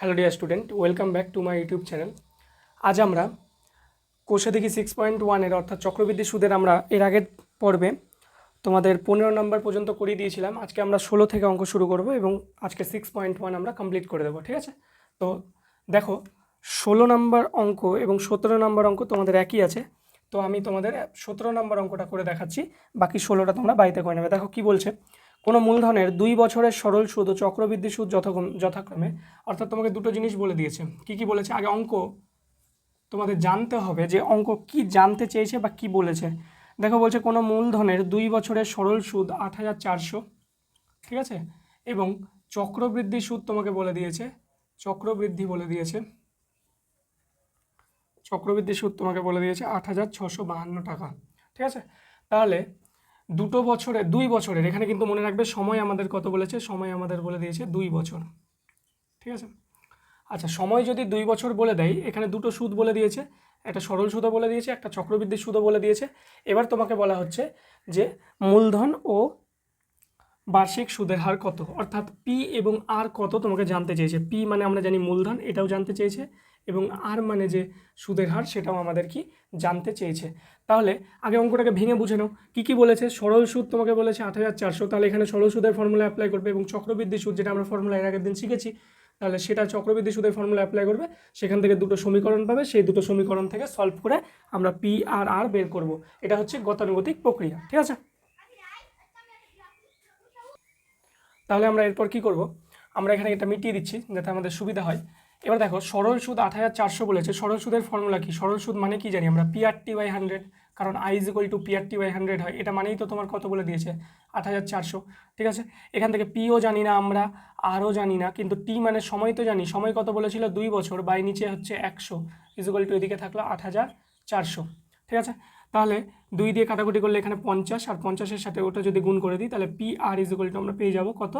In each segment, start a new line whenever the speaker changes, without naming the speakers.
Hello dear student welcome back to my YouTube channel আজ আমরা কোষে দেখি সিক্স পয়েন্ট ওয়ানের অর্থাৎ চক্রবৃদ্ধি সুদের আমরা এর আগের পর্বে তোমাদের পনেরো নম্বর পর্যন্ত করিয়ে দিয়েছিলাম। আজকে আমরা ষোলো থেকে অঙ্ক শুরু করব এবং আজকে সিক্স পয়েন্ট ওয়ান আমরা কমপ্লিট করে দেবো, ঠিক আছে? তো দেখো, ষোলো নম্বর অঙ্ক এবং সতেরো নম্বর অঙ্ক তোমাদের একই আছে। তো আমি তোমাদের সতেরো নম্বর অঙ্কটা করে দেখাচ্ছি, বাকি ষোলোটা তোমরা বাড়িতে করে নেবে। দেখো কি বলছে কোনো মূলধনের দুই বছরের সরল সুদ ও চক্রবৃদ্ধি সুদ যথাক্রম অর্থাৎ তোমাকে দুটো জিনিস বলে দিয়েছে। কি কি বলেছে? আগে অঙ্ক তোমাদের জানতে হবে যে অঙ্ক কি জানতে চেয়েছে বা কি বলেছে। দেখো বলছে, কোনো মূলধনের দুই বছরের সরল সুদ আট হাজার চারশো, ঠিক আছে? এবং চক্রবৃদ্ধি সুদ তোমাকে বলে দিয়েছে, চক্রবৃদ্ধি বলে দিয়েছে, চক্রবৃদ্ধি সুদ তোমাকে বলে দিয়েছে আট হাজার ছশো বাহান্ন টাকা, ঠিক আছে? তাহলে দুটো বছরে দুই বছরের, এখানে কিন্তু মনে রাখবে সময় আমাদের কত বলেছে? সময় আমাদের বলে দিয়েছে দুই বছর। ঠিক আছে? আচ্ছা সময় যদি দুই বছর বলে দেয়, এখানে দুটো সুদ বলে দিয়েছে, একটা সরল সুদও বলে দিয়েছে, একটা চক্রবৃদ্ধি সুদও বলে দিয়েছে। এবার তোমাকে বলা হচ্ছে যে মূলধন ও বার্ষিক সুদের হার কত? অর্থাৎ পি এবং আর কত তোমাকে জানতে চেয়েছে? পি মানে আমরা জানি মূলধন, এটাও জানতে চেয়েছে। এবং আর মানে যে সুদের হার সেটাও আমাদের কি জানতে চেয়েছে। তাহলে আগে অঙ্কটাকে ভেঙে বুঝে নাও। কী কী বলেছে? সরল সুদ তোমাকে বলেছে আট হাজার চারশো। তাহলে এখানে সরল সুদের ফর্মুলা অ্যাপ্লাই করবে এবং চক্রবৃদ্ধি সুদ যেটা আমরা ফর্মুলা এর আগের দিন শিখেছি, তাহলে সেটা চক্রবৃদ্ধি সুদের ফর্মুলা অ্যাপ্লাই করবে। সেখান থেকে দুটো সমীকরণ পাবে। সেই দুটো সমীকরণ থেকে সলভ করে আমরা পি আর আর বের করব। এটা হচ্ছে গতানুগতিক প্রক্রিয়া। ঠিক আছে? তাহলে আমরা এরপর কি করব? আমরা এখানে এটা মিটিয়ে দিচ্ছি যাতে আমাদের সুবিধা হয়। এবার দেখো, সরল সুদ আট হাজার চারশো বলেছে। সরল সুদের ফর্মুলা কি? সরল সুদ মানে কি জানি আমরা? পিআরটি বাই হান্ড্রেড কারণ I is equal to PRT by hundred হয়। এটা মানেই তো তোমার কত বলে দিয়েছে? আট হাজার চারশো। ঠিক আছে? এখান থেকে পিও জানি না আমরা আরও জানি না, কিন্তু টি মানে সময় তো জানি। সময় কত বলেছিল? দুই বছর বাই নিচে হচ্ছে একশো। ইজ ইকুয়াল টু এদিকে থাকল আট হাজার চারশো। ঠিক আছে? তাহলে দুই দিয়ে কাটাকুটি করলে এখানে পঞ্চাশ, আর পঞ্চাশের সাথে ওটা যদি গুণ করে দিই, তাহলে P R is equal to আমরা পেয়ে যাব কত?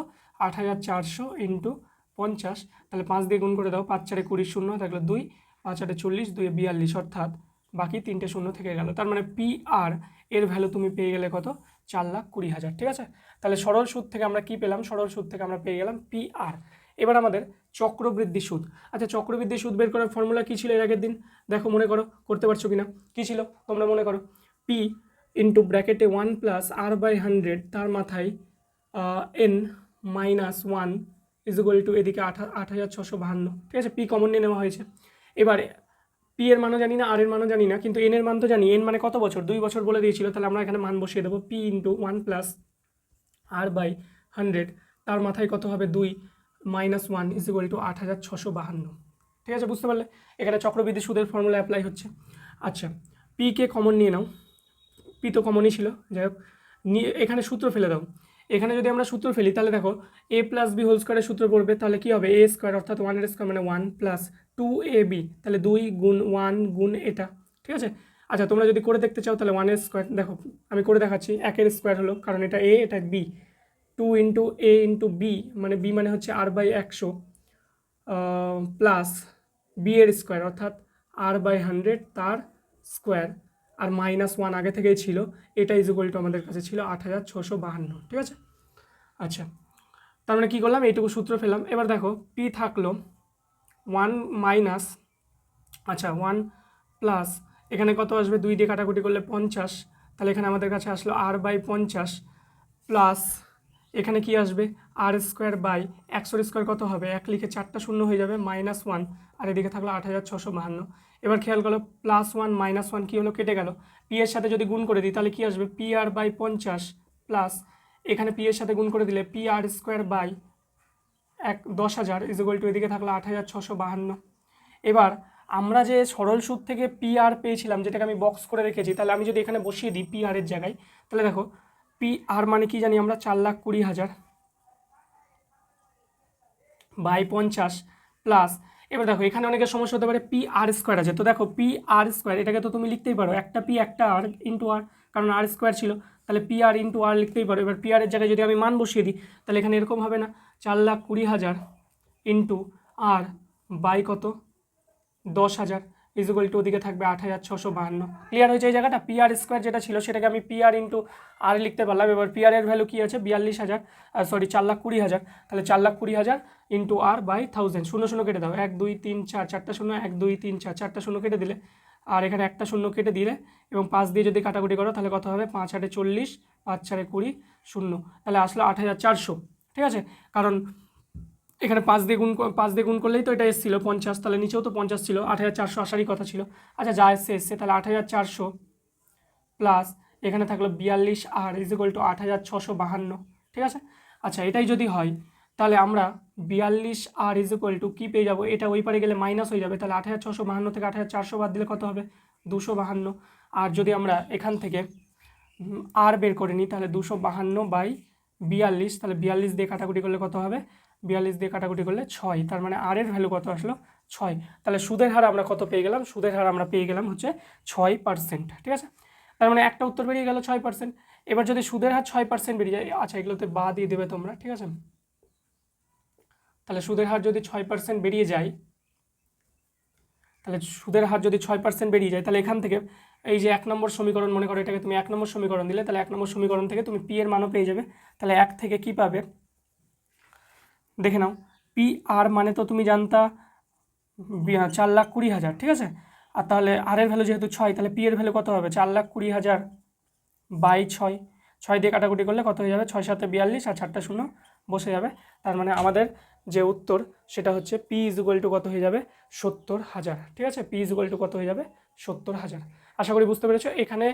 আট হাজার চারশো ইন্টু পঞ্চাশ, তাহলে পাঁচ দিয়ে গুণ করে দাও, পাঁচ চারে কুড়ি শূন্য থাকল দুই, পাঁচ আটে চল্লিশ, দুই বিয়াল্লিশ, অর্থাৎ বাকি তিনটে শূন্য থেকে গেল। তার মানে পি আর এর ভ্যালু তুমি পেয়ে গেলে কত? চার লাখ কুড়ি হাজার, ঠিক আছে? তাহলে সরল সুদ থেকে আমরা কি পেলাম? সরল সুদ থেকে আমরা পেয়ে গেলাম পি আর এবার আমাদের চক্রবৃদ্ধি সুদ। আচ্ছা চক্রবৃদ্ধি সুদ বের করার ফর্মুলা কী ছিল এর আগের দিন? দেখো, মনে করো, করতে পারছ কি না কী ছিল? তোমরা মনে করো পি ইন্টু ব্র্যাকেটে one plus R by hundred তার মাথায় N minus one is equal to এদিকে আট আট হাজার ছশো বাহান্ন। ঠিক আছে? পি কমন নিয়ে নেওয়া হয়েছে। এবারে পি এর মানও জানি না আর এর মানও জানি না, কিন্তু এন এর মান তো জানি। এন মানে কত বছর? দুই বছর বলে দিয়েছিল, তাহলে আমরা এখানে মান বসিয়ে দেবো। P into one plus R by hundred তার মাথায় কত হবে? দুই minus one is equal to আট হাজার ছশো বাহান্ন। ঠিক আছে? বুঝতে পারলে? এখানে চক্রবৃদ্ধি সুদের ফর্মুলা অ্যাপ্লাই হচ্ছে। আচ্ছা পি কে কমন নিয়ে নাও। পি তো কমনই ছিল। যাই হোক, নিয়ে এখানে সূত্র ফেলে দাও। এখানে যদি আমরা সূত্র ফেলি, তাহলে দেখো এ প্লাস বি হোল স্কোয়ারের সূত্র পড়বে, তাহলে কী হবে? এ স্কোয়ার অর্থাৎ ওয়ানের স্কোয়ার মানে one plus two A B তাহলে দুই গুণ ওয়ান গুণ এটা, ঠিক আছে? আচ্ছা তোমরা যদি করে দেখতে চাও, তাহলে ওয়ানের স্কোয়ার দেখো, আমি করে দেখাচ্ছি, একের স্কোয়ার হলো, কারণ এটা এ এটা B two into A into B মানে বি মানে হচ্ছে আর বাই একশো প্লাস বি এর স্কোয়ার অর্থাৎ আর বাই হান্ড্রেড তার স্কোয়ার আর মাইনাস ওয়ান আগে থেকেই ছিল, এটা ইজ ইকুয়াল টু আমাদের কাছে ছিল আট হাজার ছশো বাহান্ন, ঠিক আছে? আচ্ছা তার মানে কী করলাম? এইটুকু সূত্র ফেলাম এবার দেখো পি থাকল ওয়ান মাইনাস আচ্ছা ওয়ান প্লাস এখানে কত আসবে? দুই দিয়ে কাটাকুটি করলে পঞ্চাশ, তাহলে এখানে আমাদের কাছে আসলো আর বাই পঞ্চাশ প্লাস এখানে কি আসবে? আর স্কোয়ার বাই একশোর স্কোয়ার কত হবে? এক লিখে চারটা শূন্য হয়ে যাবে মাইনাস ওয়ান আর এদিকে থাকল আট হাজার ছশো বাহান্ন। এবার খেয়াল করো প্লাস ওয়ান মাইনাস ওয়ান কী হলো? কেটে গেল। পি এর সাথে যদি গুণ করে দিই, তাহলে কী আসবে? পি আর বাই পঞ্চাশ প্লাস এখানে পি এর সাথে গুণ করে দিলে পি আর স্কোয়ার বাই এক, দশ হাজার ইজ টু এদিকে থাকল আট হাজার ছশো বাহান্ন। এবার আমরা যে সরল সুদ থেকে পি আর পেয়েছিলাম, যেটাকে আমি বক্স করে রেখেছি, তাহলে আমি যদি এখানে বসিয়ে দিই পি আর এর জায়গায়, তাহলে দেখো পি আর মানে কি জানি আমরা চার লাখ কুড়ি হাজার বাই পঞ্চাশ প্লাস এবার দেখো, এখানে অনেকের সমস্যা হতে পারে পি আর স্কোয়ার আছে। তো দেখো পি আর স্কোয়ার এটাকে তো তুমি লিখতেই পারো। একটা পি একটা আর ইন্টু আর কারণ আর স্কোয়ার ছিল। তাহলে পি আর ইন্টু আর লিখতেই পারো। এবার পি আর এর জায়গায় যদি আমি মান বসিয়ে দিই, তাহলে এখানে এরকম হবে না। চার লাখ কুড়ি হাজার ইন্টু আর বাই কত? দশ হাজার। ইজুগল টু ওদিকে থাকবে আট হাজার ছশো বাহান্ন। ক্লিয়ার হয়েছে এই জায়গাটা? পি আর স্কোয়ার যেটা ছিল, সেটাকে আমি পি আর ইন্টু আর লিখতে পারলাম। এবার পি আর এর ভ্যালু কী আছে? বিয়াল্লিশ হাজার সরি চার লাখ কুড়ি হাজার। তাহলে চার লাখ কুড়ি হাজার ইন্টু আর বাই থাউজেন্ড শূন্য শূন্য কেটে দাও। এক, দুই, তিন, চার, চারটা শূন্য, এক, দুই, তিন, চার, চারটা শূন্য কেটে দিলে আর এখানে একটা শূন্য কেটে দিলে এবং পাঁচ দিয়ে যদি কাটাকুটি করো, তাহলে কত হবে? পাঁচ আটে চল্লিশ, পাঁচ চারে কুড়ি, শূন্য। তাহলে আসলো আট হাজার চারশো। ঠিক আছে? কারণ এখানে পাঁচ দিয়ে গুণ পাঁচ দিয়ে গুণ করলেই তো এটা এসেছিল পঞ্চাশ, তাহলে নিচেও তো পঞ্চাশ ছিল, আট হাজার চারশো আসারই কথা ছিল। আচ্ছা যা এসছে এসছে, তাহলে আট হাজার চারশো প্লাস এখানে থাকল বিয়াল্লিশ আর ইজ ইকুয়াল টু আট হাজার ছশো বাহান্ন, ঠিক আছে? আচ্ছা এটাই যদি হয়, তাহলে আমরা বিয়াল্লিশ আর ইজ ইকুয়াল টু কী পেয়ে যাব? এটা ওই পারে গেলে মাইনাস হয়ে যাবে, তাহলে আট হাজার ছশো বাহান্ন থেকে আট হাজার চারশো বাদ দিলে কত হবে? দুশো বাহান্ন। আর যদি আমরা এখান থেকে আর বের করে নিই, তাহলে দুশো বাহান্ন বাই বিয়াল্লিশ, তাহলে বিয়াল্লিশ দিয়ে কাটাকুটি করলে কত হবে? বিয়াল্লিশ দিয়ে কাটাকুটি করলে ছয়, তার মানে আর এর ভ্যালু কত আসলো? ছয়। তাহলে সুদের হার আমরা কত পেয়ে গেলাম? সুদের হার আমরা পেয়ে গেলাম হচ্ছে ছয় পার্সেন্ট ঠিক আছে? তার মানে একটা উত্তর বেরিয়ে গেল ছয় পার্সেন্ট এবার যদি সুদের হার ছয় পার্সেন্ট বেরিয়ে যায় আচ্ছা এগুলোতে বা দিয়ে দেবে তোমরা, ঠিক আছে? তাহলে সুদের হার যদি ছয় পার্সেন্ট বেরিয়ে যায়, তাহলে সুদের হার যদি ছয় পার্সেন্ট বেরিয়ে যায়, তাহলে এখান থেকে এই যে এক নম্বর সমীকরণ মনে করো, এটাকে তুমি এক নম্বর সমীকরণ দিলে, তাহলে এক নম্বর সমীকরণ থেকে তুমি পি এর মানও পেয়ে যাবে। তাহলে এক থেকে কি পাবে? দেখে নাও। পি আর মানে তো তুমি জানতা চার লাখ কুড়ি হাজার, ঠিক আছে? আর তাহলে আর এর ভ্যালু যেহেতু ছয়, তাহলে পি এর ভ্যালু কত হবে? চার লাখ কুড়ি হাজার বাই ছয়। ছয় দিয়ে কাটাকুটি করলে কত হয়ে যাবে? ছয় সাথে বিয়াল্লিশ আর চারটা শূন্য বসে যাবে। তার মানে আমাদের যে উত্তর, সেটা হচ্ছে পি ইজ টু কত হয়ে যাবে? সত্তর হাজার, ঠিক আছে? পি ইজ টু কত হয়ে যাবে? সত্তর হাজার। আশা করি বুঝতে পেরেছ। এখানে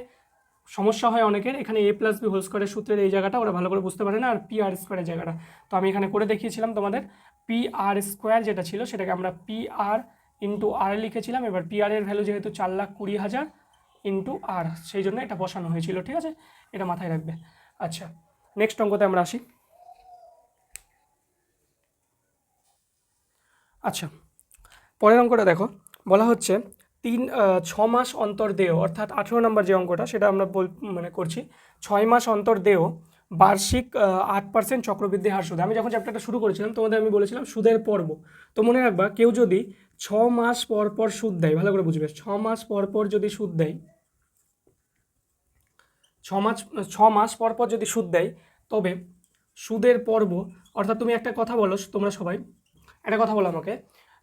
সমস্যা হয় অনেকের, এখানে এ প্লাস বি হোল স্কোয়ারের সূত্রের এই জায়গাটা ওরা ভালো করে বুঝতে পারে না, আর পি আর স্কোয়ারের জায়গাটা। তো আমি এখানে করে দেখিয়েছিলাম তোমাদের পি আর স্কোয়ার যেটা ছিল সেটাকে আমরা পি আর ইন্টু আর লিখেছিলাম, এবার পি আর এর ভ্যালু যেহেতু চার লাখ কুড়ি হাজার ইন্টু আর সেই জন্য এটা বসানো হয়েছিল, ঠিক আছে? এটা মাথায় রাখবে। আচ্ছা নেক্সট অঙ্কতে আমরা আসি। আচ্ছা পরের অঙ্কটা দেখো, বলা হচ্ছে তিন ছ মাস অন্তর দেও অর্থাৎ আঠেরো নম্বর যে অঙ্কটা, সেটা আমরা বল মানে করছি, ছয় মাস অন্তর দেও বার্ষিক আট পার্সেন্ট চক্রবৃদ্ধি হার সুদ। আমি যখন চ্যাপ্টারটা শুরু করেছিলাম, তোমাদের আমি বলেছিলাম সুদের পর্ব। তো মনে রাখবা, কেউ যদি ছ মাস পর পর সুদ দেয়, ভালো করে বুঝবে, ছ মাস পর পর যদি সুদ দেয়, ছ মাস ছ মাস পর পর যদি সুদ দেয়, তবে সুদের পর্ব, অর্থাৎ তুমি একটা কথা বলো, তোমরা সবাই, একটা কথা বলো আমাকে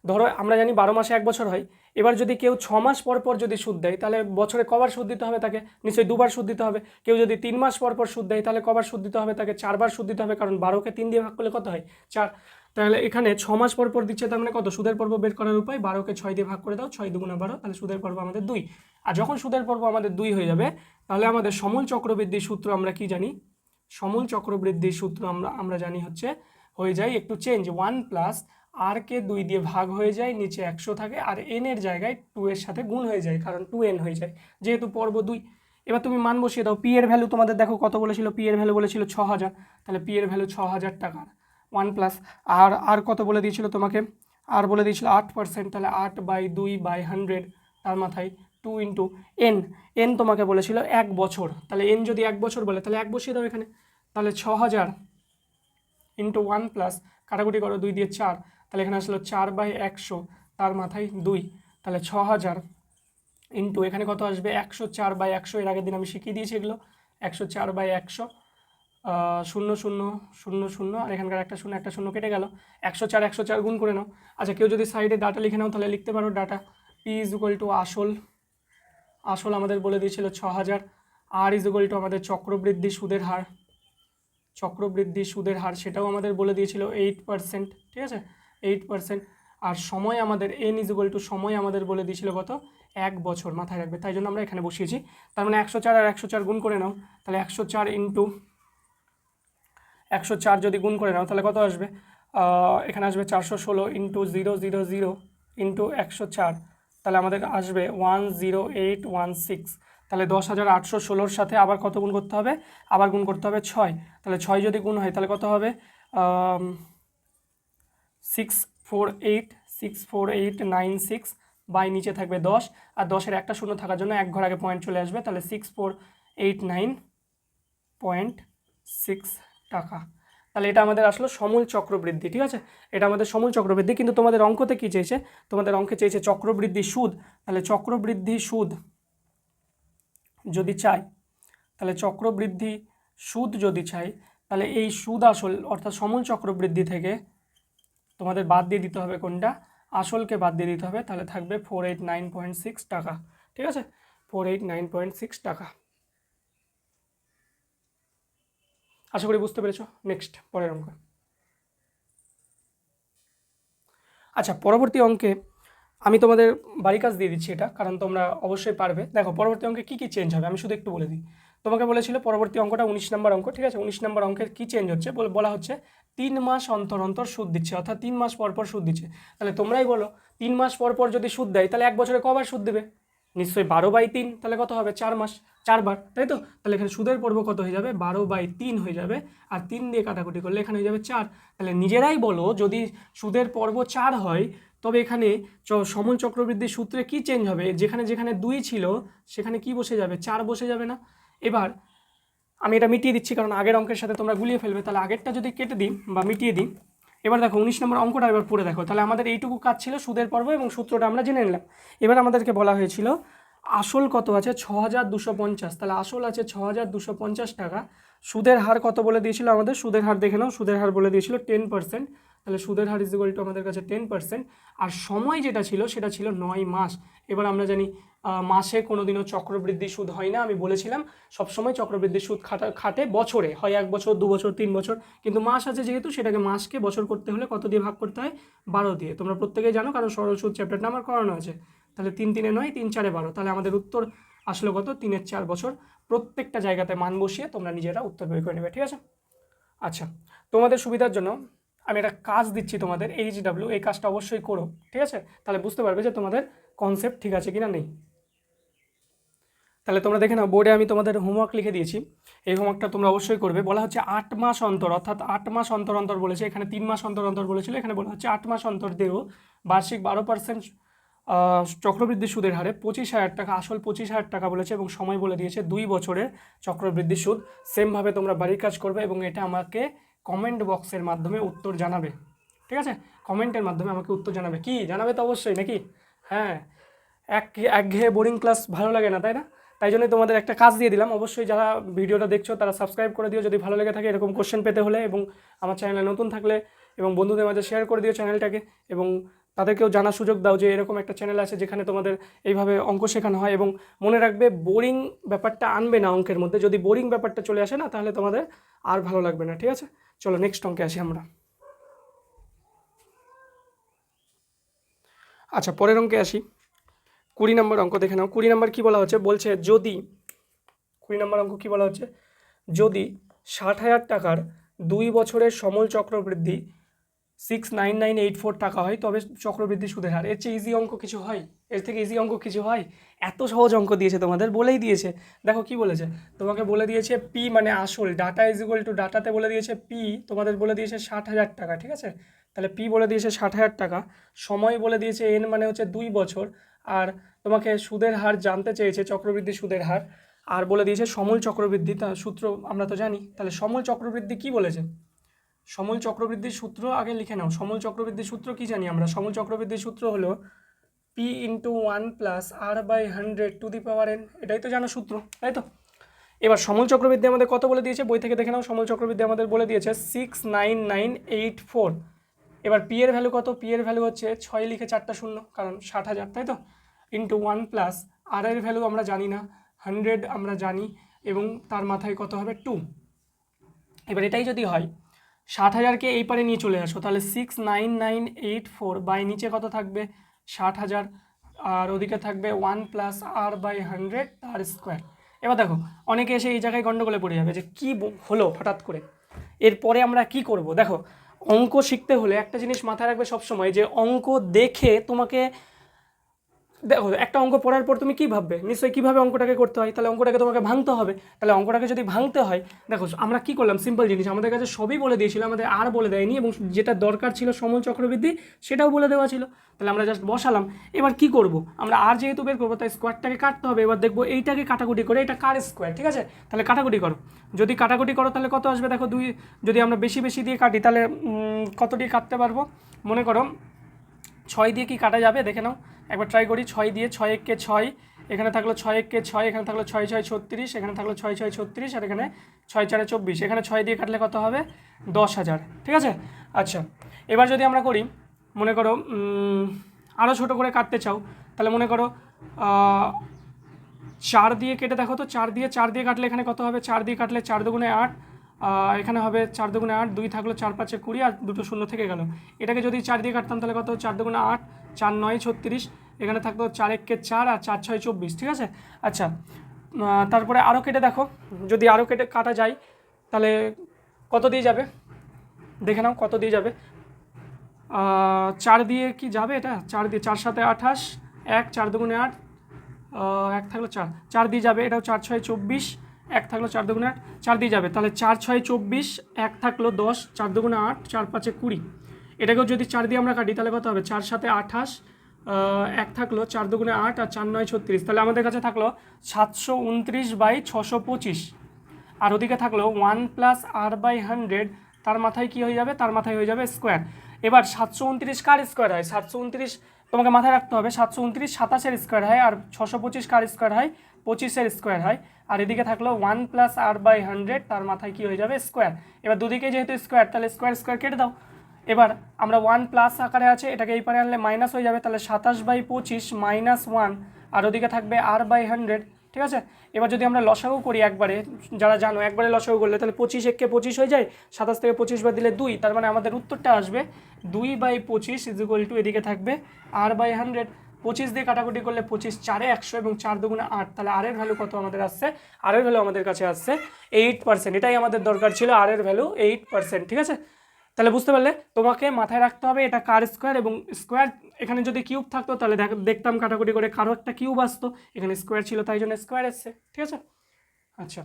ধরো আমরা জানি বারো মাসে এক বছর হয়, এবার যদি কেউ ছ মাস পর পর যদি সুদ দেয়, তাহলে বছরে কবার সুদ দিতে হবে তাকে? নিশ্চয়ই দুবার সুদ দিতে হবে। কেউ যদি তিন মাস পর পর সুদ দেয়, তাহলে কবার সুদ দিতে হবে তাকে? চারবার সুদ দিতে হবে, কারণ বারোকে তিন দিয়ে ভাগ করলে কত হয়? চার। তাহলে এখানে ছ মাস পর পর দিচ্ছে, তার মানে কত? সুদের পর্ব বের করার উপায় বারোকে ছয় দিয়ে ভাগ করে দাও, ছয় দুগুণা বারো, তাহলে সুদের পর্ব আমাদের দুই। আর যখন সুদের পর্ব আমাদের দুই হয়ে যাবে, তাহলে আমাদের সমূল চক্রবৃদ্ধির সূত্র আমরা কি জানি? সমূল চক্রবৃদ্ধির সূত্র আমরা আমরা জানি হচ্ছে, হয়ে যায় একটু চেঞ্জ ওয়ান প্লাস আর কে দুই দিয়ে ভাগ হয়ে যায়, নিচে একশো থাকে, আর এন এর জায়গায় টু এর সাথে গুণ হয়ে যায়, কারণ টু এন হয়ে যায়, যেহেতু পর্ব দুই। এবার তুমি মান বসিয়ে দাও পি এর ভ্যালু তোমাদের দেখো কত বলেছিল পি এর ভ্যালু বলেছিল ছ হাজার, তাহলে পি এর ভ্যালু ছ হাজার টাকার। ওয়ান প্লাস আর আর কত বলে দিয়েছিল তোমাকে? আর বলে দিয়েছিল আট পার্সেন্ট তাহলে আট বাই দুই বাই হান্ড্রেড তার মাথায় টু ইন্টু এন এন তোমাকে বলেছিল এক বছর, তাহলে এন যদি এক বছর বলে, তাহলে এক বসিয়ে দাও এখানে, তাহলে ছ হাজার ইন্টু ওয়ান প্লাস কাটাকুটি করো, দুই দিয়ে চার তাহলে এখানে আসলো চার বাই একশো, তার মাথায় দুই। তাহলে ছ হাজার ইন্টু, এখানে কত আসবে? একশো চার বাই একশো, এর আগের দিন আমি শিখিয়ে দিয়েছি এগুলো। একশো চার বাই একশো শূন্য শূন্য শূন্য শূন্য, আর এখানকার একটা শূন্য একটা শূন্য কেটে গেল। একশো চার একশো চার গুণ করে নাও। আচ্ছা কেউ যদি সাইডে ডাটা লিখে নাও, তাহলে লিখতে পারো data. P is equal to আসল। আসল আমাদের বলে দিয়েছিল ছ হাজার। আর ইজ ইকুয়াল টু আমাদের চক্রবৃদ্ধি সুদের হার। চক্রবৃদ্ধি সুদের হার, সেটাও আমাদের বলে দিয়েছিল এইট পার্সেন্ট ঠিক আছে? Eight percent. আর সময় আমাদের এন ইজ টু সময় আমাদের বলে দিয়েছিল কত? এক বছর মাথায় রাখবে। তাই জন্য আমরা এখানে বসিয়েছি। তার মানে একশো চার আর একশো চার গুণ করে নাও। তাহলে একশো চার ইন্টু একশো চার যদি গুণ করে নাও, তাহলে কত আসবে? এখানে আসবে চারশো ষোলো into zero zero zero into একশো চার। তাহলে আমাদের আসবে one zero eight one six তাহলে দশ হাজার আটশো ষোলোর সাথে আবার কত গুণ করতে হবে? আবার গুণ করতে হবে ছয়। তাহলে ছয় যদি গুণ হয়, তাহলে কত হবে? Six four eight six four eight nine six by নিচে থাকবে দশ। আর দশের একটা শূন্য থাকার জন্য এক ঘর আগে পয়েন্ট চলে আসবে, তাহলে six four eight nine point six টাকা। তাহলে এটা আমাদের আসলো সমূল চক্রবৃদ্ধি, ঠিক আছে? এটা আমাদের সমূল চক্রবৃদ্ধি, কিন্তু তোমাদের অঙ্কতে কী চেয়েছে? তোমাদের অঙ্কে চেয়েছে চক্রবৃদ্ধি সুদ। তাহলে চক্রবৃদ্ধি সুদ যদি চাই, তাহলে চক্রবৃদ্ধি সুদ যদি চাই, তাহলে এই সুদ আসল, অর্থাৎ সমূল চক্রবৃদ্ধি থেকে তোমাদের বাদ দিয়ে দিতে হবে কোনটা? আসলকে বাদ দিয়ে দিতে হবে, তাহলে থাকবে four eight nine point six টাকা। ঠিক আছে? Four eight nine point six টাকা। আশা করি বুঝতে পেরেছ। নেক্সট পরের অঙ্ক। আচ্ছা পরবর্তী অঙ্কে আমি তোমাদের বাড়ি কাজ দিয়ে দিচ্ছি এটা, কারণ তোমরা অবশ্যই পারবে। দেখো, পরবর্তী অঙ্কে কী কী চেঞ্জ হবে? আমি শুধু একটু বলে দিই। তোমাকে বলেছিল পরবর্তী অঙ্কটা উনিশ নম্বর অঙ্ক, ঠিক আছে? উনিশ নম্বর অঙ্কের কী চেঞ্জ হচ্ছে? বলে হচ্ছে তিন মাস অন্তর অন্তর সুদ দিচ্ছে, অর্থাৎ তিন মাস পর পর সুদ দিচ্ছে। তাহলে তোমরাই বলো, তিন মাস পর পর যদি সুদ দেয়, তাহলে এক বছরে কবার সুদ দেবে? নিশ্চয়ই বারো বাই তিন, তাহলে কত হবে? চার মাস, চারবার, তাই তো? তাহলে এখানে সুদের পর্ব কত হয়ে যাবে? বারো বাই তিন হয়ে যাবে, আর তিন দিয়ে কাটাকুটি করলে এখানে হয়ে যাবে চার। তাহলে নিজেরাই বলো, যদি সুদের পর্ব চার হয়, তবে এখানে চ, সমল চক্রবৃদ্ধি সূত্রে কি চেঞ্জ হবে? যেখানে যেখানে দুই ছিল, সেখানে কি বসে যাবে? চার বসে যাবে না। এবার আমি এটা মিটিয়ে দিচ্ছি, কারণ আগের অঙ্কের সাথে তোমরা গুলিয়ে ফেলবে। তাহলে আগেরটা যদি কেটে দিই বা মিটিয়ে দিই, এবার দেখো উনিশ নম্বর অঙ্কটা এবার পড়ে দেখো। তাহলে আমাদের এইটুকু কাজ ছিল সুদের পর্ব এবং সূত্রটা আমরা জেনে নিলাম। এবার আমাদেরকে বলা হয়েছিল, আসল কত আছে? ছ হাজার দুশো পঞ্চাশ। তাহলে আসল আছে ছ হাজার দুশো পঞ্চাশ টাকা। সুদের হার কত বলে দিয়েছিল আমাদের? সুদের হার দেখে নাও। সুদের হার বলে দিয়েছিল টেন পার্সেন্ট। তাহলে সুদের হার ইজিকল টু আমাদের কাছে টেন পার্সেন্ট আর সময় যেটা ছিল, সেটা ছিল নয় মাস। এবার আমরা জানি মাসে কোনো দিনও চক্রবৃদ্ধি সুদ হয় না। আমি বলেছিলাম, সবসময় চক্রবৃদ্ধি সুদ খাটা, খাটে বছরে, হয় এক বছর, দু বছর, তিন বছর। কিন্তু মাস আছে যেহেতু, সেটাকে মাসকে বছর করতে হলে কত দিয়ে ভাগ করতে হয়? বারো দিয়ে। তোমরা প্রত্যেকেই জানো, কারণ সরল সুদ চ্যাপ্টারটা আমার করানো আছে। তাহলে তিন তিনে নয়, তিন চারে বারো। তাহলে আমাদের উত্তর আসলো কত? তিনের চার বছর। প্রত্যেকটা জায়গাতে মান বসিয়ে তোমরা নিজেরা উত্তর বের করে নেবে, ঠিক আছে? আচ্ছা তোমাদের সুবিধার জন্য আমি একটা কাজ দিচ্ছি তোমাদের এইচ ডাব্লিউ এই কাজটা অবশ্যই করো, ঠিক আছে? তাহলে বুঝতে পারবে যে তোমাদের কনসেপ্ট ঠিক আছে কিনা নেই। তাহলে তোমরা দেখে নাও বোর্ডে আমি তোমাদের হোমওয়ার্ক লিখে দিয়েছি। এই হোমওয়ার্কটা তোমরা অবশ্যই করবে। বলা হচ্ছে আট মাস অন্তর, অর্থাৎ আট মাস অন্তর অন্তর বলেছে, এখানে তিন মাস অন্তর অন্তর বলেছিল, এখানে বলা হচ্ছে আট মাস অন্তর দেও বার্ষিক বারো পার্সেন্ট চক্রবৃদ্ধি সুদের হারে পঁচিশ হাজার টাকা, আসল পঁচিশ হাজার টাকা বলেছে এবং সময় বলে দিয়েছে দুই বছরের চক্রবৃদ্ধি সুদ। সেমভাবে তোমরা বাড়ির কাজ করবে এবং এটা আমাকে কমেন্ট বক্সের মাধ্যমে উত্তর জানাবে, ঠিক আছে? কমেন্টের মাধ্যমে আমাকে উত্তর জানাবে। কি? জানাবে তো অবশ্যই, নাকি? হ্যাঁ। এক, একঘেয়ে বোরিং ক্লাস ভালো লাগে না, তাই না? তাই জন্যই তোমাদের একটা কাজ দিয়ে দিলাম। অবশ্যই যারা ভিডিওটা দেখছ, তারা সাবস্ক্রাইব করে দিও। যদি ভালো লেগে থাকে, এরকম কোশ্চেন পেতে হলে এবং আমার চ্যানেলে নতুন থাকলে এবং বন্ধুদের মাঝে শেয়ার করে দিও চ্যানেলটাকে এবং তাদেরকেও জানার সুযোগ দাও যে এরকম একটা চ্যানেল আছে যেখানে তোমাদের এইভাবে অঙ্ক শেখানো হয় এবং মনে রাখবে বোরিং ব্যাপারটা আনবে না অঙ্কের মধ্যে। যদি বোরিং ব্যাপারটা চলে আসে না, তাহলে তোমাদের আর ভালো লাগবে না, ঠিক আছে? চলো নেক্সট অঙ্কে আসি আমরা। আচ্ছা পরের অঙ্কে আসি। কুড়ি নম্বর অঙ্ক দেখে নাও। কুড়ি নম্বর কী বলা হচ্ছে? বলছে, যদি, কুড়ি নম্বর অঙ্ক কী বলা হচ্ছে? যদি ষাট হাজার টাকার দুই বছরের সমল চক্রবৃদ্ধি six nine nine eight four টাকা হয়, তবে চক্রবৃদ্ধি সুদের হার। এর চেয়ে ইজি অঙ্ক কিছু হয়? এর থেকে ইজি অঙ্ক কিছু হয়? এত সহজ অঙ্ক দিয়েছে তোমাদের, বলেই দিয়েছে। দেখো কি বলেছে? তোমাকে বলে দিয়েছে পি মানে আসল। ডাটা ইজ ইকুয়াল টু ডাটাতে বলে দিয়েছে পি তোমাদের বলে দিয়েছে ষাট হাজার টাকা, ঠিক আছে? তাহলে পি বলে দিয়েছে ষাট হাজার টাকা। সময় বলে দিয়েছে এন মানে হচ্ছে দুই বছর। আর তোমাকে সুদের হার জানতে চেয়েছে, চক্রবৃদ্ধি সুদের হার। আর বলে দিয়েছে সমল চক্রবৃদ্ধি, তা সূত্র আমরা তো জানি। তাহলে সমল চক্রবৃদ্ধি কি বলেছে? সমল চক্রবৃদ্ধির সূত্র আগে লিখে নাও। সমল চক্রবৃদ্ধির সূত্র কি জানি আমরা? সমল চক্রবৃদ্ধির সূত্র হলো P into one plus R by hundred to the power N এটাই তো জানো সূত্র, তাই তো? এবার সমল চক্রবৃদ্ধি আমাদের কত বলে দিয়েছে? বই থেকে দেখে নাও, সমল চক্রবৃদ্ধি আমাদের বলে দিয়েছে six nine nine eight four এবার পি এর ভ্যালু কত? পি এর ভ্যালু হচ্ছে ছয় লিখে চারটা শূন্য, কারণ ষাট হাজার, তাই তো? ইন্টু ওয়ান প্লাস আর এর ভ্যালু আমরা জানি না হান্ড্রেড আমরা জানি, এবং তার মাথায় কত হবে? টু এবার এটাই যদি হয় ষাট হাজারকে এই পারে নিয়ে চলে আসো, তাহলে six nine nine eight four by নিচে কত থাকবে? ষাট হাজার, আর ওদিকে থাকবে one plus R by hundred তার স্কোয়ার এবার দেখো, অনেকে এসে এই জায়গায় গণ্ডগোলে পড়ে যাবে যে কী হলো হঠাৎ করে। এরপরে আমরা কি করব? দেখো, অঙ্ক শিখতে হলে একটা জিনিস মাথায় রাখবে সবসময় যে অঙ্ক দেখে তোমাকে দেখো, একটা অঙ্ক পড়ার পর তুমি কী ভাববে? নিশ্চয়ই কীভাবে অঙ্কটাকে করতে হয়? তাহলে অঙ্কটাকে তোমাকে ভাঙতে হবে। তাহলে অঙ্কটাকে যদি ভাঙতে হয়, দেখো, আমরা কী করলাম? সিম্পল জিনিস, আমাদের কাছে সবই বলে দিয়েছিল, আমাদের আর বলে দেয়নি এবং যেটা দরকার ছিল সমল চক্রবৃদ্ধি, সেটাও বলে দেওয়া ছিল। তাহলে আমরা জাস্ট বসালাম। এবার কি করব? আমরা আর যেহেতু বের করব, তাই স্কোয়ারটাকে কাটতে হবে। এবার দেখব এইটাকে কাটাকুটি করে, এটা কার স্কোয়ার ঠিক আছে? তাহলে কাটাকুটি করো। যদি কাটাকুটি করো, তাহলে কত আসবে? দেখো, দুই, যদি আমরা বেশি বেশি দিয়ে কাটি, তাহলে কত দিয়ে কাটতে পারব? মনে করো, ছয় দিয়ে কি কাটা যাবে? দেখে নাও। একবার ট্রাই করি, ছয় দিয়ে ছয় এককে ছয়, এখানে থাকল ছয় এককে ছয়, এখানে থাকল ছয় ছয় ছত্রিশ, এখানে থাকল ছয় ছয় ছত্রিশ, আর এখানে ছয় চারে চব্বিশ, এখানে ছয় দিয়ে কাটলে কত হবে? দশ হাজার, ঠিক আছে? আচ্ছা এবার যদি আমরা করি, মনে করো আরও ছোটো করে কাটতে চাও, তাহলে মনে করো চার দিয়ে কেটে দেখো তো, চার দিয়ে চার দিয়ে কাটলে এখানে কত হবে? চার দিয়ে কাটলে চার দুগুণে আট এখানে হবে চার দুগুণে আট, দুই থাকল চার পাঁচে কুড়ি, আর দুটো শূন্য থেকে গেল। এটাকে যদি চার দিয়ে কাটতাম তাহলে কত? চার দুগুণে আট চার নয় ছত্রিশ, এখানে থাকতো চার এককে চার আর চার ছয় চব্বিশ, ঠিক আছে? আচ্ছা তারপরে আরও কেটে দেখো, যদি আরও কেটে কাটা যায়, তাহলে কত দিয়ে যাবে? দেখে নাও কত দিয়ে যাবে। চার দিয়ে কি যাবে এটা? চার দিয়ে, চার সাথে আঠাশ, এক, চার দুগুণে আট এক থাকল চার চার দিয়ে যাবে, এটাও চার ছয় চব্বিশ, এক থাকল চার দুগুণে আট, চার দিয়ে যাবে, তাহলে চার ছয় চব্বিশ, এক থাকল দশ, চার দুগুণে আট, চার পাঁচে কুড়ি। এটাকেও যদি চার দিয়ে আমরা কাটি, তাহলে কত হবে? চার সাথে আঠাশ এক থাকল চার দুগুণে আট আর চার নয় ছত্রিশ। তাহলে আমাদের কাছে থাকল সাতশো উনত্রিশ বাই ছশো পঁচিশ। আর ওদিকে থাকল one plus R by hundred, তার মাথায় কি হয়ে যাবে? তার মাথায় হয়ে যাবে স্কোয়ার। এবার সাতশো উনত্রিশ কার স্কোয়ার হয়? সাতশো উনত্রিশ তোমাকে মাথায় রাখতে হবে, সাতশো উনত্রিশ সাতাশের স্কোয়ার হয় আর ছশো পঁচিশ কার স্কোয়ার হয়? পঁচিশের স্কোয়ার হয়। আর এদিকে থাকল one plus R by hundred, তার মাথায় কি হয়ে যাবে? স্কোয়ার। এবার দুদিকে যেহেতু স্কোয়ার, তাহলে স্কোয়ার স্কোয়ার কেটে দাও। এবার আমরা ওয়ান প্লাস আকারে আছে, এটাকে এই পারে আনলে মাইনাস হয়ে যাবে, তাহলে সাতাশ বাই পঁচিশ মাইনাস ওয়ান আর ওদিকে থাকবে আর বাই হান্ড্রেড ঠিক আছে? এবার যদি আমরা লসাগু করি একবারে, যারা জানো, একবারে লসাগু করলে তাহলে পঁচিশ এককে পঁচিশ হয়ে যায়, সাতাশ থেকে পঁচিশ বাদ দিলে দুই, তার মানে আমাদের উত্তরটা আসবে দুই বাই পঁচিশ ইজ ইকুয়াল টু এদিকে থাকবে আর বাই হান্ড্রেড পঁচিশ দিয়ে কাটাকুটি করলে পঁচিশ চারে একশো এবং চার দুগুণে আট, তাহলে আর এর ভ্যালু কত আমাদের আসছে? আর এর ভ্যালু আমাদের কাছে আসছে এইট পার্সেন্ট এটাই আমাদের দরকার ছিল আর এর ভ্যালু এইট পার্সেন্ট ঠিক আছে? তাহলে বুঝতে পারলে তোমাকে মাথায় রাখতে হবে এটা কার স্কোয়ার এবং স্কোয়ার এখানে যদি কিউব থাকতো তাহলে দেখ- দেখতাম কাটাকুটি করে কারও একটা কিউব আসতো, এখানে স্কোয়ার ছিল তাই জন্য স্কোয়ার এসছে, ঠিক আছে? আচ্ছা।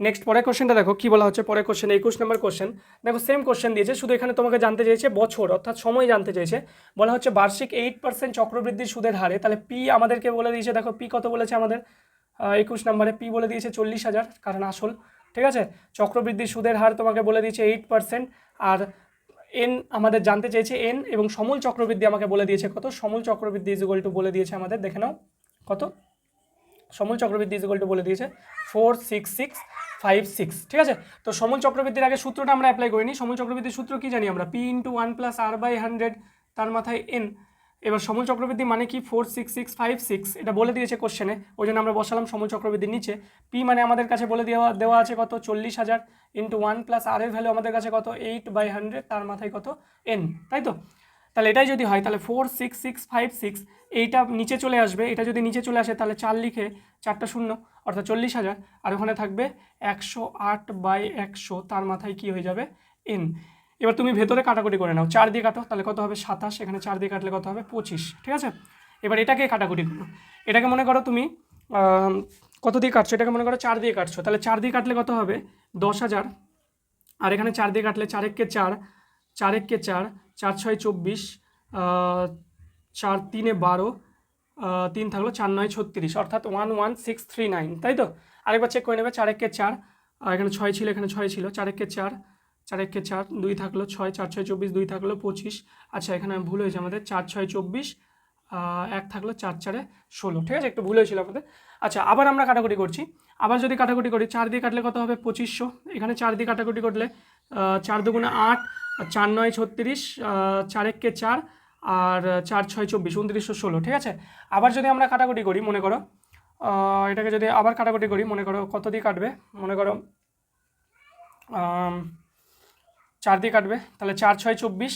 নেক্সট পরের কোশ্চেনটা দেখো, কি বলা হচ্ছে? পরের কোশ্চেন একুশ নম্বর কোশ্চেন দেখো সেম কোশ্চেন দিয়েছে, শুধু এখানে তোমাকে জানতে চেয়েছে বছর, অর্থাৎ সময় জানতে চেয়েছে। বলা হচ্ছে বার্ষিক এইট পার্সেন্ট চক্রবৃদ্ধি সুদের হারে, তাহলে পি আমাদেরকে বলে দিয়েছে, দেখো পি কত বলেছে আমাদের? একুশ নম্বরে পি বলে দিয়েছে চল্লিশ হাজার, কারণ আসল ঠিক আছে? চক্রবৃদ্ধি সুদের হার তোমাকে বলে দিয়েছে এইট পার্সেন্ট আর এন আমাদের জানতে চেয়েছে এন এবং সমল চক্রবৃদ্ধি আমাকে বলে দিয়েছে কত? সমল চক্রবৃদ্ধি ইজ টু বলে দিয়েছে আমাদের, দেখে নাও, কত? সমল চক্রবৃদ্ধি ইজ টু বলে দিয়েছে four six six five six ঠিক আছে? তো সমল চক্রবৃদ্ধির আগে সূত্রটা আমরা অ্যাপ্লাই করিনি। সমল চক্রবৃদ্ধির সূত্র কি জানি আমরা? P into one plus R by hundred তার মাথায় এন এবার সমল চক্রবৃদ্ধি মানে কি? Four six six five six এটা বলে দিয়েছে কোশ্চেনে ওই জন্য আমরা বসালাম সমল চক্রবৃদ্ধির নিচে। পি মানে আমাদের কাছে বলে দেওয়া দেওয়া আছে কত? চল্লিশ হাজার ইন্টু ওয়ান প্লাস আর এর ভ্যালু আমাদের কাছে কত? এইট বাই হান্ড্রেড তার মাথায় কত? এন তাই তো? তাহলে এটাই যদি হয়, তাহলে four six six five six এইটা নিচে চলে আসবে। এটা যদি নিচে চলে আসে, তাহলে চার লিখে চারটা শূন্য, অর্থাৎ চল্লিশ হাজার। আর ওখানে থাকবে একশো আট বাই একশো, তার মাথায় কি হয়ে যাবে? এন এবার তুমি ভেতরে কাটাকুটি করে নাও। চার দিয়ে কাটো, তাহলে কত হবে? সাতাশ। এখানে চার দিয়ে কাটলে কত হবে? পঁচিশ। ঠিক আছে? এবার এটাকে কাটাকুটি করো। এটাকে মনে করো তুমি কত দিয়ে কাটছো? এটাকে মনে করো চার দিয়ে কাটছো। তাহলে চার দিয়ে কাটলে কত হবে? দশ হাজার। আর এখানে চার দিয়ে কাটলে চার এককে চার চার এককে চার চার ছয় চব্বিশ চার তিনে বারো তিন থাকল চার নয় ছত্রিশ। অর্থাৎ one one six three nine তাই তো? আরেকবার চেক করে নেবে, চার এককে চার এখানে ছয় ছিল, এখানে ছয় ছিল, চার এককে চার চার এককে চার দুই থাকল ছয় চার ছয় চব্বিশ দুই থাকল পঁচিশ। আচ্ছা এখানে ভুল হয়েছে আমাদের চার ছয় চব্বিশ এক থাকল চার চারে ষোলো ঠিক আছে? একটু ভুল হয়েছিল আমাদের। আচ্ছা আবার আমরা কাটাকুটি করছি। আবার যদি কাটাকুটি করি চার দিয়ে কাটলে কত হবে? পঁচিশশো। এখানে চার দিয়ে কাটাকুটি করলে চার দুগুণে আট চার নয় ছত্রিশ চার এককে চার আর চার ছয় চব্বিশ উনত্রিশশো ষোলো ঠিক আছে? আবার যদি আমরা কাটাকুটি করি মনে করো এটাকে যদি আবার কাটাকুটি করি মনে করো কত দিয়ে কাটবে? মনে করো আম, চার দিয়ে কাটবে। তাহলে চার, ছয়, চব্বিশ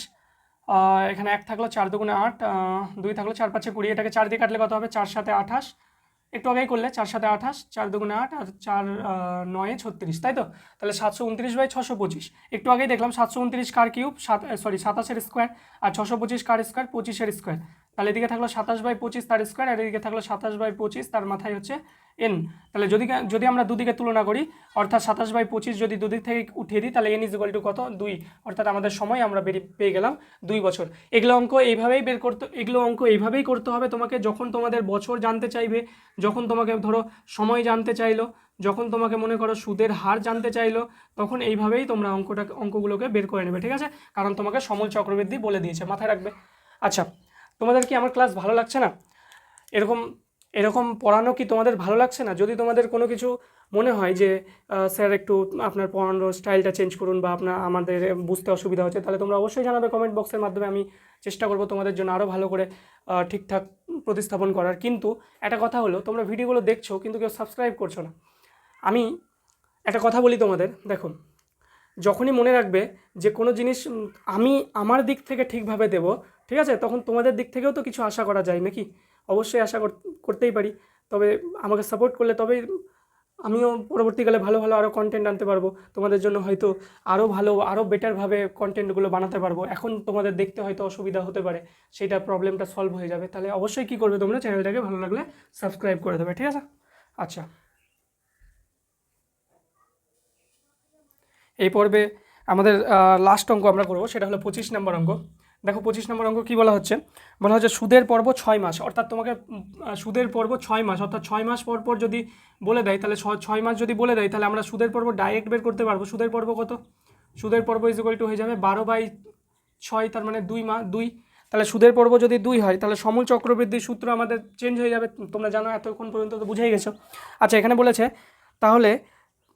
এখানে এক থাকল চার দুগুণে আট দুই থাকল চার পাঁচে কুড়ি, এটাকে চার দিয়ে কাটলে কত হবে? চার সাথে আঠাশ। একটু আগেই করলে, চার সাথে আঠাশ, চার দুগুণে আট আর চার নয়ে ছত্রিশ, তাই তো? তাহলে সাতশো উনত্রিশ বাই ছশো পঁচিশ। একটু আগেই দেখলাম সাতশো উনত্রিশ কার কিউব? সাত সরি সাতাশের স্কোয়ার আর ছশো পঁচিশ কার স্কোয়ার পঁচিশের স্কোয়ার তাহলে এদিকে থাকল সাতাশ বাই পঁচিশ তার স্কোয়ার আর এদিকে থাকল সাতাশ বাই পঁচিশ, তার মাথায় হচ্ছে এন তাহলে যদি যদি আমরা দুদিকে তুলনা করি, অর্থাৎ সাতাশ বাই পঁচিশ যদি দুদিক থেকে উঠিয়ে দিই, তাহলে এন ইজ টু কত? দুই। অর্থাৎ আমাদের সময় আমরা বেরিয়ে পেয়ে গেলাম দুই বছর। এগুলো অঙ্ক এইভাবেই বের করতে এগুলো অঙ্ক এইভাবেই করতে হবে তোমাকে যখন তোমাদের বছর জানতে চাইবে, যখন তোমাকে ধরো সময় জানতে চাইলো, যখন তোমাকে মনে করো সুদের হার জানতে চাইলো, তখন এইভাবেই তোমরা অঙ্কটা অঙ্কগুলোকে বের করে নেবে, ঠিক আছে? কারণ তোমাকে সমল চক্রবৃদ্ধি বলে দিয়েছে, মাথায় রাখবে। আচ্ছা তোমাদের কি আমার ক্লাস ভালো লাগছে না? এরকম এরকম পড়ানো কি তোমাদের ভালো লাগছে না? যদি তোমাদের কোনো কিছু মনে হয় যে স্যার একটু আপনার পড়ানোর স্টাইলটা চেঞ্জ করুন বা আপনার, আমাদের বুঝতে অসুবিধা হচ্ছে, তাহলে তোমরা অবশ্যই জানাবে কমেন্ট বক্সের মাধ্যমে। আমি চেষ্টা করব তোমাদের জন্য আরও ভালো করে ঠিকঠাক প্রতিস্থাপন করার। কিন্তু একটা কথা হলো, তোমরা ভিডিওগুলো দেখছ কিন্তু কেউ সাবস্ক্রাইব করছ না। আমি একটা কথা বলি তোমাদের, দেখো, যখনই মনে রাখবে যে কোনো জিনিস আমি আমার দিক থেকে ঠিকভাবে দেব, ঠিক আছে? তখন তোমাদের দিক থেকেও তো কিছু আশা করা যায়, নাকি? অবশ্যই আশা কর- করতেই পারি। তবে আমাকে সাপোর্ট করলে তবেই আমিও পরবর্তীকালে ভালো ভালো আরও কন্টেন্ট আনতে পারব। তোমাদের জন্য হয়তো আরও ভালো আরও বেটারভাবে কন্টেন্টগুলো বানাতে পারব। এখন তোমাদের দেখতে হয়তো অসুবিধা হতে পারে সেইটা প্রবলেমটা সলভ হয়ে যাবে। তাহলে অবশ্যই কী করবে তোমরা? চ্যানেলটাকে ভালো লাগলে সাবস্ক্রাইব করে দেবে, ঠিক আছে? আচ্ছা। এই পর্বে আমাদের লাস্ট অঙ্ক আমরা করব, সেটা হলো পঁচিশ নম্বর অঙ্ক। দেখো পঁচিশ নম্বর অঙ্ক কী বলা হচ্ছে? বলা হচ্ছে সুদের পর্ব ছয় মাস। অর্থাৎ তোমাকে সুদের পর্ব ছয় মাস। অর্থাৎ ছয় মাস পর পর যদি বলে দেয়, তাহলে ছয় মাস যদি বলে দেয়, তাহলে আমরা সুদের পর্ব ডাইরেক্ট বের করতে পারব। সুদের পর্ব কত? সুদের পর্ব ইজ ইকুয়াল টু হয়ে যাবে বারো বাই ছয়, তার মানে দুই মা দুই। তাহলে সুদের পর্ব যদি দুই হয়, তাহলে সমূল চক্রবৃদ্ধির সূত্র আমাদের চেঞ্জ হয়ে যাবে। তোমরা জানো, এতক্ষণ পর্যন্ত তো বুঝেই গেছো। আচ্ছা এখানে বলেছে, তাহলে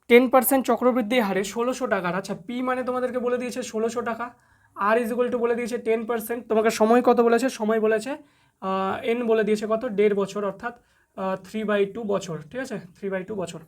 টেন পার্সেন্ট চক্রবৃদ্ধি হারে ষোলোশো টাকার আচ্ছা পি মানে তোমাদেরকে বলে দিয়েছে ষোলোশো টাকা। আর ইজ ইকুয়াল টু বলে দিয়েছে টেন পার্সেন্ট তোমাকে সময় কত বলেছে? সময় বলেছে এন বলে দিয়েছে কত? দেড় বছর, অর্থাৎ থ্রি বাই টু বছর, ঠিক আছে? থ্রি বাই টু বছর।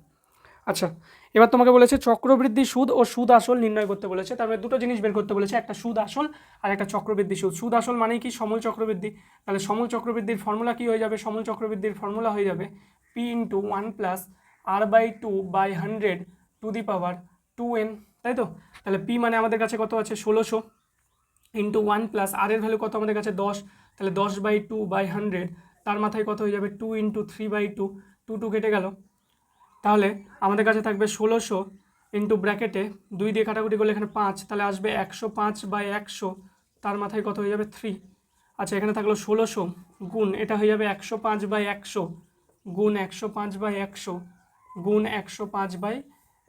আচ্ছা এবার তোমাকে বলেছে চক্রবৃদ্ধি সুদ ও সুদ আসল নির্ণয় করতে বলেছে। তার মানে দুটো জিনিস বের করতে বলেছে, একটা সুদ আসল আর একটা চক্রবৃদ্ধি সুদ। সুদ আসল মানে কি? সমল চক্রবৃদ্ধি। তাহলে সমল চক্রবৃদ্ধির ফর্মুলা কি হয়ে যাবে? সমল চক্রবৃদ্ধির ফর্মুলা হয়ে যাবে P into one plus R by two by hundred to the power two N তাই তো? তাহলে পি মানে আমাদের কাছে কত আছে? ষোলোশো। ইন্টু ওয়ান প্লাস আর এর ভ্যালু কত আমাদের কাছে? দশ। তাহলে দশ বাই টু বাই হান্ড্রেড তার মাথায় কত হয়ে যাবে? Two into three by two two two কেটে গেল। তাহলে আমাদের কাছে থাকবে ষোলোশো ইন্টু ব্র্যাকেটে দুই দিয়ে কাটাকুটি করলে এখানে পাঁচ, তাহলে আসবে একশো পাঁচ বাই একশো, তার মাথায় কত হয়ে যাবে? থ্রি আচ্ছা এখানে থাকল ষোলোশো গুণ, এটা হয়ে যাবে একশো পাঁচ বাই একশো, গুণ একশো পাঁচ বাই একশো, গুণ একশো পাঁচ বাই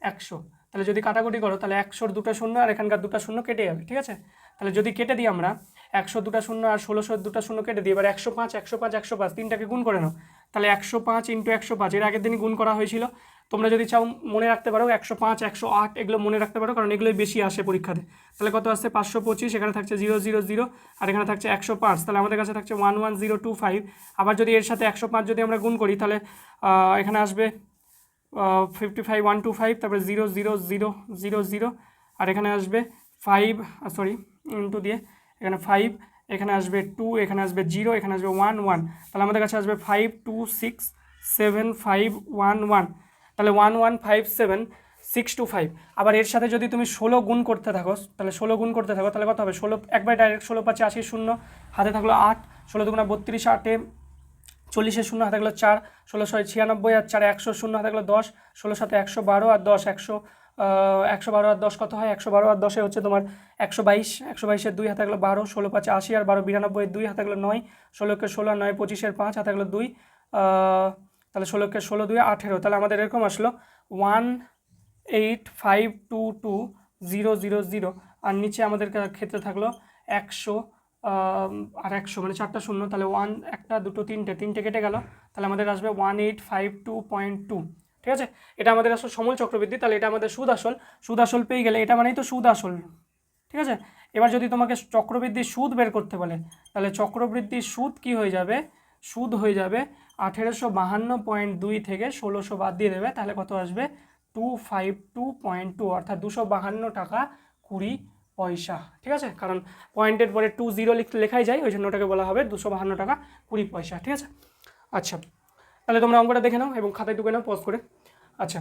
একশো। তাহলে যদি কাটাকুটি করো, তাহলে একশোর দুটো শূন্য আর এখানকার দুটো শূন্য কেটে যাবে, ঠিক আছে? তাহলে যদি কেটে দিই আমরা, একশো দুটো শূন্য আর ষোলোশো দুটা শূন্য কেটে দিই, এবার একশো পাঁচ একশো পাঁচ একশো পাঁচ, তিনটাকে গুণ করে নাও। তাহলে একশো পাঁচ ইন্টু একশো পাঁচ, এর আগের দিনই গুণ করা হয়েছিল। তোমরা যদি চাও মনে রাখতে পারো, একশো পাঁচ, একশো আট, এগুলো মনে রাখতে পারো, কারণ এগুলোই বেশি আসে পরীক্ষাতে। তাহলে কত আসছে? পাঁচশো পঁচিশ, এখানে থাকছে জিরো জিরো জিরো, আর এখানে থাকছে একশো পাঁচ। তাহলে আমাদের কাছে থাকছে one one, zero, two, five. আবার যদি এর সাথে একশো পাঁচ যদি আমরা গুণ করি, তাহলে এখানে আসবে fifty five one two five তারপরে zero zero zero zero zero, আর এখানে আসবে ফাইভ সরি ইন্টু দিয়ে এখানে ফাইভ এখানে আসবে টু এখানে আসবে জিরো এখানে আসবে ওয়ান ওয়ান তাহলে আমাদের কাছে আসবে five two six seven five one one তাহলে one one five seven six two five আবার এর সাথে যদি তুমি ষোলো গুণ করতে থাকো, তাহলে ষোলো গুণ করতে থাকো, তাহলে কত হবে? ষোলো, একবার ডাইরেক্ট ষোলো পাঁচে আশি শূন্য, হাতে থাকল আট, ষোলো দুগুণা বত্রিশ আটে চল্লিশের শূন্য, হাতে গেলো চার, ষোলো ছয় ছিয়ানব্বই, আর চার একশো শূন্য, হাতে গেলো দশ, ষোলো সাথে একশো বারো, আর দশ একশো একশো বারো আর দশ কত হয়? একশো বারো আর দশে হচ্ছে তোমার একশো বাইশ। একশো বাইশের দুই হাতে গেলো বারো, ষোলো পাঁচে আশি আর বারো বিরানব্বই দুই হাতে গেলো নয়। ষোলোকে ষোলো আর নয় পঁচিশের পাঁচ হাতে গেলো দুই। তাহলে ষোলোকে ষোলো দুই আঠেরো। তাহলে আমাদের এরকম আসলো। One eight five two two zero zero zero. আর নিচে আমাদের ক্ষেত্রে থাকল একশো আর একশো মানে চারটা শূন্য। তাহলে ওয়ান একটা, দুটো, তিনটে তিনটে কেটে গেল। তাহলে আমাদের আসবে one eight five two point two. ঠিক আছে? এটা আমাদের আসলে সমল চক্রবৃদ্ধি, তাহলে এটা আমাদের সুদ আসল সুদ আসল পেয়ে গেলে এটা মানেই তো সুদ আসল ঠিক আছে? এবার যদি তোমাকে চক্রবৃদ্ধি সুদ বের করতে বলে, তাহলে চক্রবৃদ্ধির সুদ কি হয়ে যাবে? সুদ হয়ে যাবে আঠেরোশো বাহান্ন পয়েন্ট দুই থেকে ষোলোশো বাদ দিয়ে দেবে, তাহলে কত আসবে? Two five two point two, অর্থাৎ দুশো বাহান্ন টাকা কুড়ি পয়সা। ঠিক আছে? কারণ পয়েন্টের পরে টু জিরো লেখাই যায়, ওই জন্য ওটাকে বলা হবে দুশো বাহান্ন টাকা কুড়ি পয়সা। ঠিক আছে? আচ্ছা তাহলে তোমরা অঙ্কটা দেখে নাও এবং খাতায় টুকে নাও পজ করে। আচ্ছা।